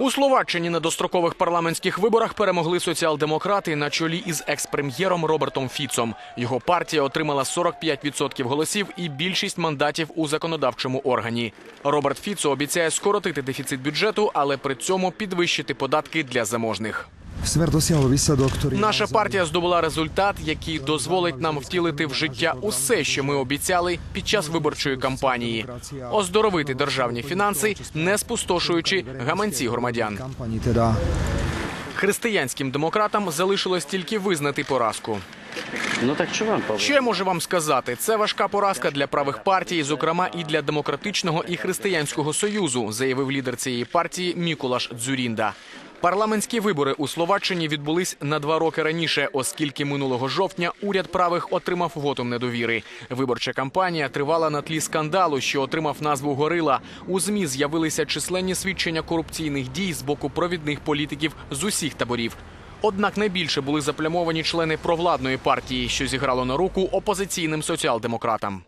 У Словаччині на дострокових парламентських виборах перемогли соціал-демократи на чолі із екс-прем'єром Робертом Фіцом. Його партія отримала 45% голосів і більшість мандатів у законодавчому органі. Роберт Фіцо обіцяє скоротити дефіцит бюджету, але при цьому підвищити податки для заможних. Наша партія здобула результат, який дозволить нам втілити в життя усе, що ми обіцяли під час виборчої кампанії, оздоровити державні фінанси, не спустошуючи гаманці громадян. Християнським демократам залишилось тільки визнати поразку. Ну так що вам Павло? Що я можу вам сказати? Це важка поразка для правих партій, зокрема і для демократичного і християнського союзу, заявив лідер цієї партії Мікулаш Дзюрінда. Парламентські вибори у Словаччині відбулись на два роки раніше, оскільки минулого жовтня уряд правих отримав вотум недовіри. Виборча кампанія тривала на тлі скандалу, що отримав назву Горила. У змі з'явилися численні свідчення корупційних дій з боку провідних політиків з усіх таборів. Однак найбільше були заплямовані члени провладної партії, що зіграло на руку опозиційним соціал-демократам.